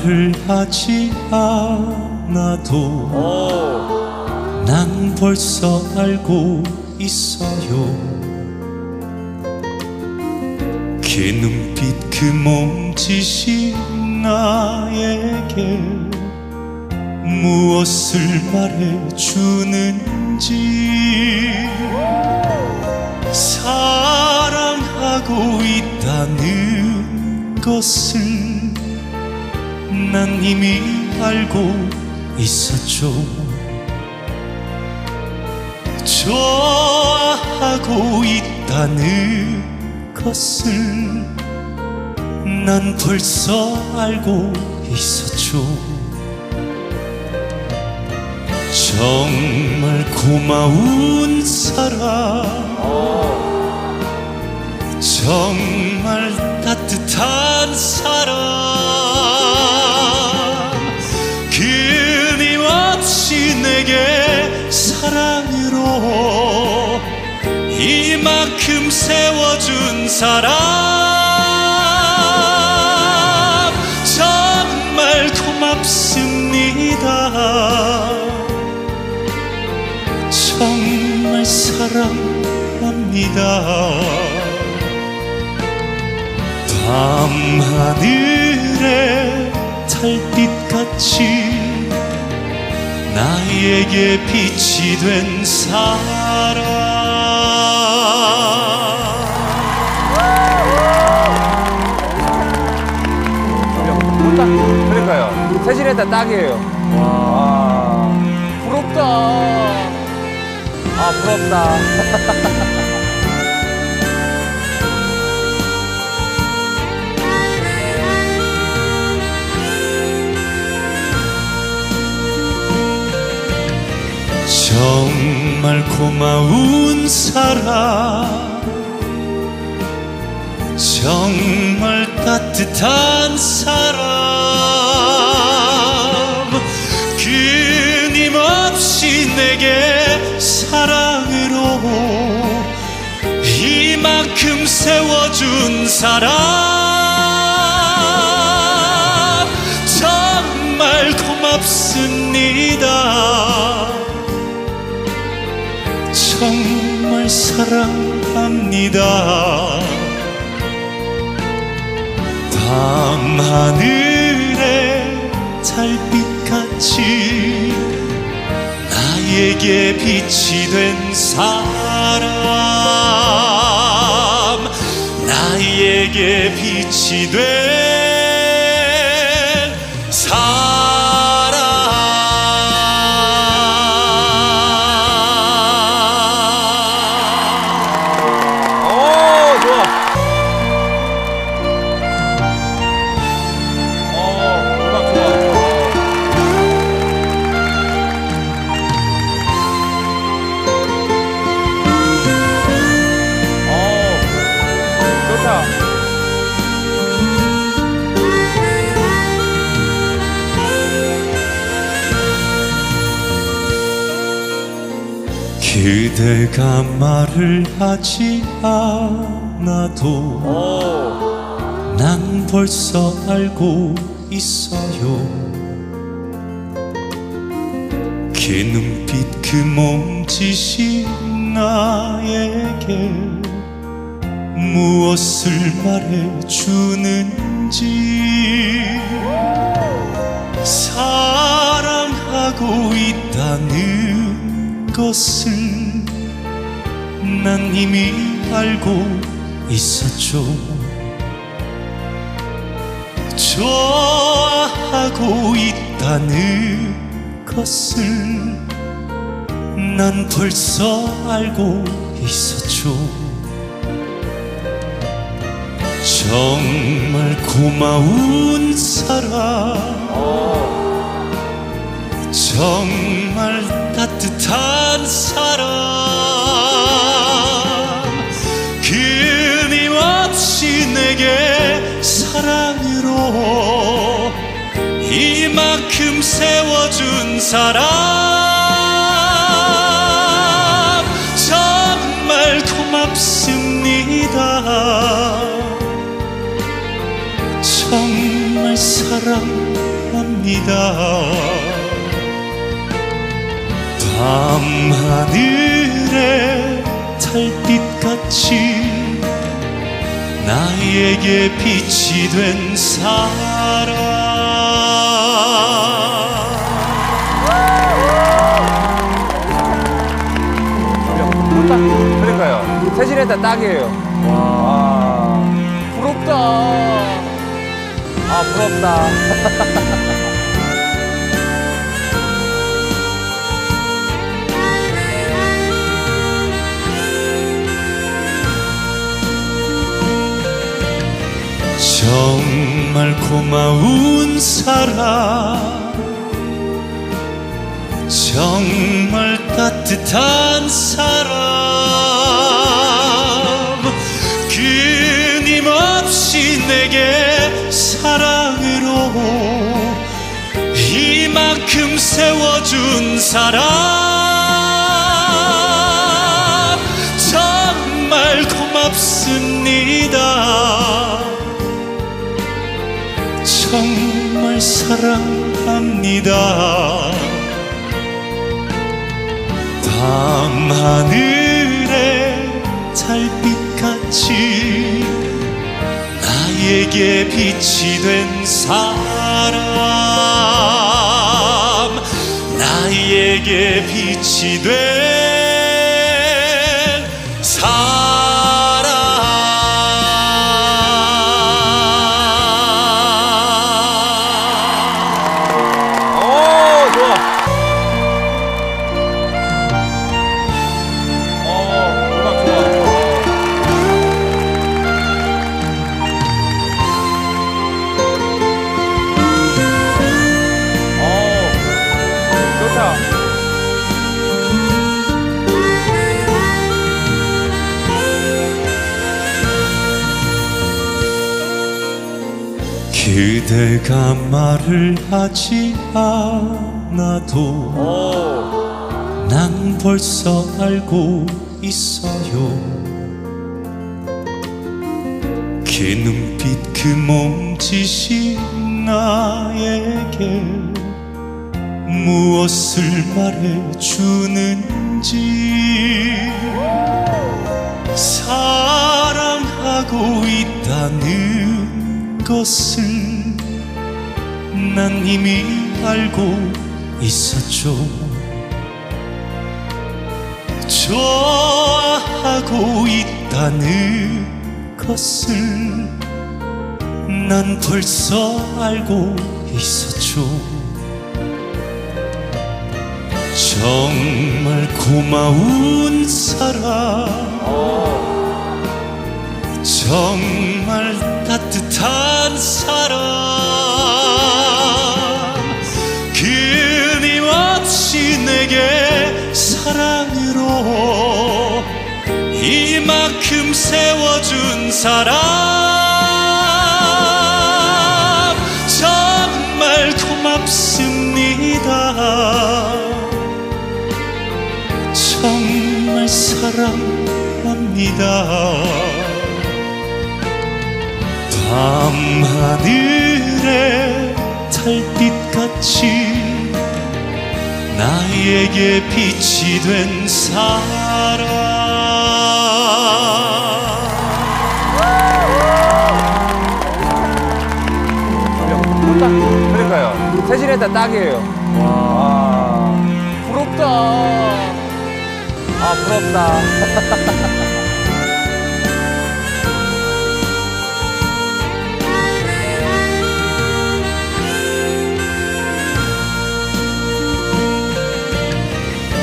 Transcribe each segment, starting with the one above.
말을 하지 않아도 난 벌써 알고 있어요. 그 눈빛 그 몸짓이 나에게 무엇을 말해주는지 사랑하고 있다는 것을 난 이미 알고 있었죠. 좋아하고 있다는 것을 난 벌써 알고 있었죠. 정말 고마운 사람. 정말 따뜻한 사람 내게 사랑으로 이만큼 세워준 사람 정말 고맙습니다. 정말 사랑합니다. 밤하늘의 달빛같이 나에게 빛이 된 사람 그러니까요. 세진했다 딱이에요. 와. 부럽다. 아, 부럽다. 정말 고마운 사람. 정말 따뜻한 사람. 끊임없이 내게 사랑으로 이만큼 세워준 사람. 정말 고맙습니다 정말 사랑합니다. 밤하늘의 달빛같이 나에게 빛이 된 사람 나에게 빛이 된 그대가 말을 하지 않아도 오, 난 벌써 알고 있어요. 그 눈빛 그 몸짓이 나에게 무엇을 말해주는지 사랑하고 있다는 것을 난 이미 알고 있었죠. 좋아하고 있다는 것을 난 벌써 알고 있었죠. 정말 고마운 사람 정말 따뜻한 사람 끊임없이 내게 사랑으로 이만큼 세워준 사람 정말 고맙습니다. 정말 밤하늘의 달빛같이 나에게 빛이 된 사람 그러니까요. 세진했다 딱이에요. 와. 부럽다. 아, 부럽다. 정말 고마운 사람. 정말 따뜻한 사람. 끊임없이 내게 사랑으로 이만큼 세워준 사람. 정말 고맙습니다 정말 사랑합니다. 밤하늘의 달빛같이 나에게 빛이 된 사람 나에게 빛이 된 그대가 말을 하지 않아도 오, 난 벌써 알고 있어요. 그 눈빛 그 몸짓이 나에게 무엇을 말해주는지 사랑하고 있다는 것을 난 이미 알고 있었죠. 좋아하고 있다는 것을 난 벌써 알고 있었죠. 정말 고마운 사람. 정말 따뜻한 사람 세워준 사람 정말 고맙습니다. 정말 사랑합니다. 밤하늘의 달빛같이 나에게 빛이 된 사람 그러니까요. 세진했다 딱이에요. 와. 부럽다. 아, 부럽다.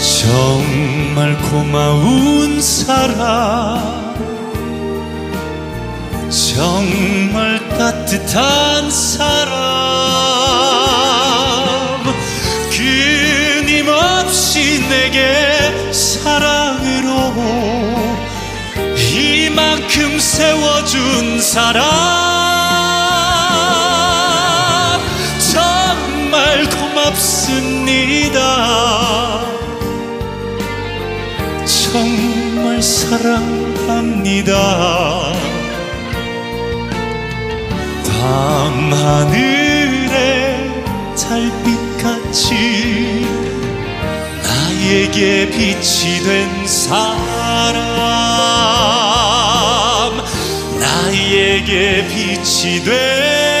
정말 고마운 사람 정말 따뜻한 사람 만큼 세워준 사람. 정말 고맙습니다. 정말 사랑합니다. 밤하늘의 달빛같이 나에게 빛이 된 사람 나에게 빛이 된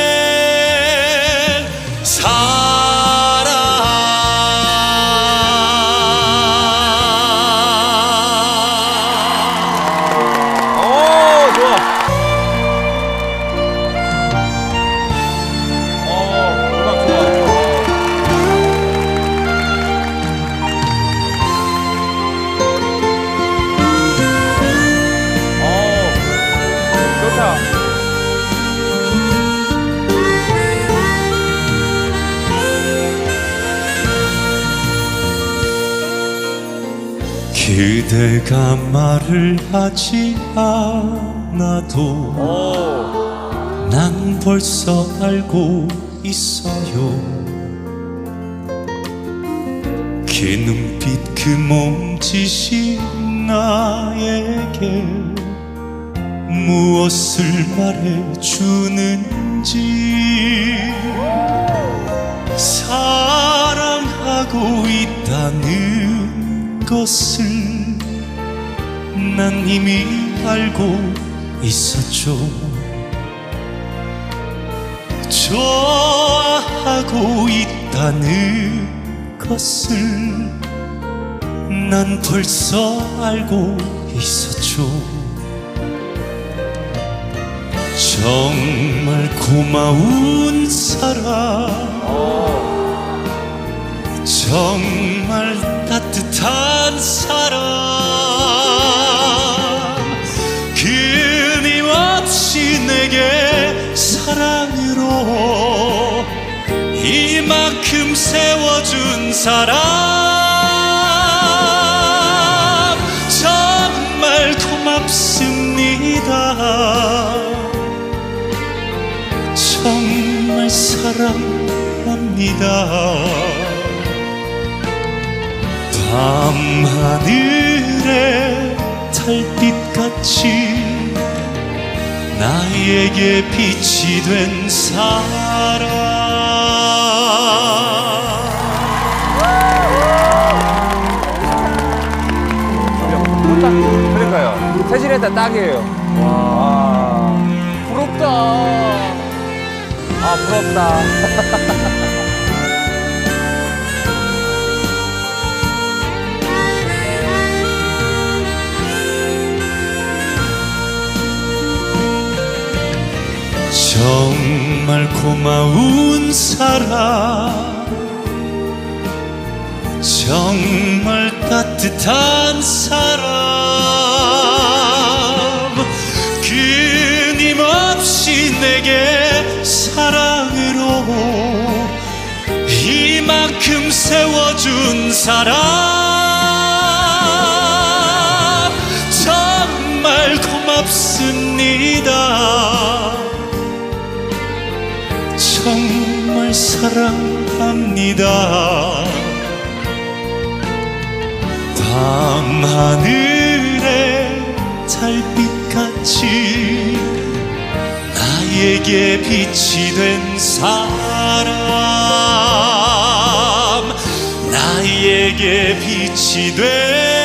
하지 않아도 오, 난 벌써 알고 있어요. 그 눈빛 그 몸짓이 나에게 무엇을 말해주는지 사랑하고 있다는 것을 난 이미 알고 있었죠. 좋아하고 있다는 것을 난 벌써 알고 있었죠. 정말 고마운 사람. 정말 따뜻한 사람 내게 사랑으로 이만큼 세워준 사람 정말 고맙습니다. 정말 사랑합니다. 밤하늘의 달빛같이 나에게 빛이 된 사람 딱, 그러니까요. 세진했다 딱이에요. 와, 부럽다. 아, 부럽다. 정말 고마운 사람. 정말 따뜻한 사람. 끊임없이 내게 사랑으로 이만큼 세워준 사람. 정말 고맙습니다 사랑합니다. 밤하늘의 달빛같이 나에게 빛이 된 사람 나에게 빛이 된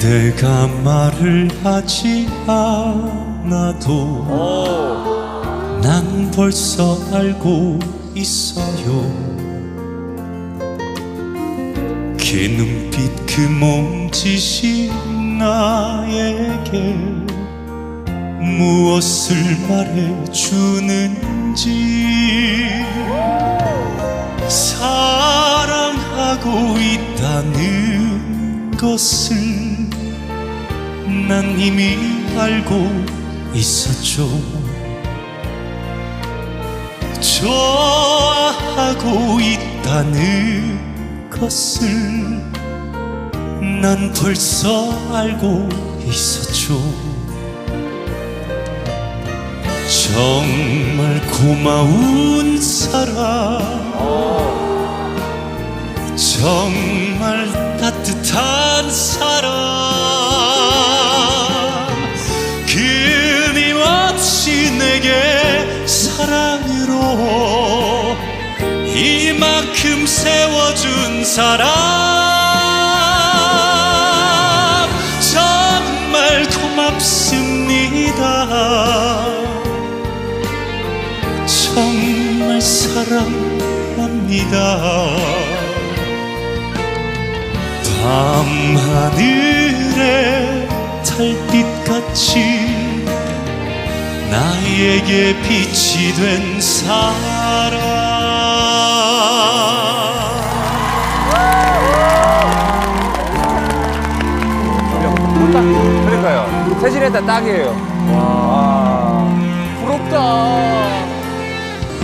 그대가 말을 하지 않아도 오, 난 벌써 알고 있어요. 그 눈빛 그 몸짓이 나에게 무엇을 말해주는지 사랑하고 있다는 것을 난 이미 알고 있었죠. 좋아하고 있다는 것을 난 벌써 알고 있었죠. 정말 고마운 사람. 정말 따뜻한 사람 세워준 사람 정말 고맙습니다. 정말 사랑합니다. 밤하늘의 달빛같이 나에게 빛이 된 사람 세진했다 딱이에요. 와. 부럽다.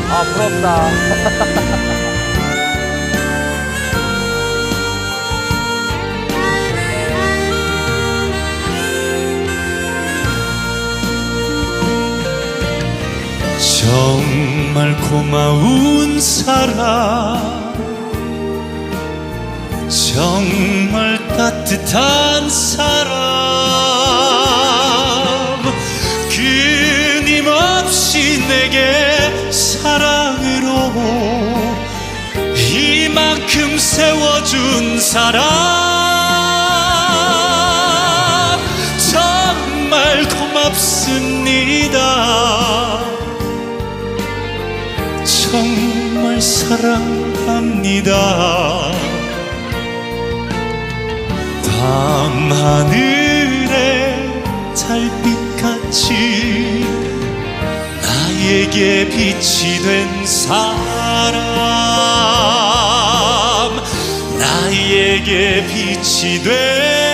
아, 부럽다. 정말 고마운 사람 정말 따뜻한 사람 내게 사랑으로 이만큼 세워준 사람 정말 고맙습니다. 정말 사랑합니다. 밤하늘의 달빛같이 나에게 빛이 된 사람 나에게 빛이 된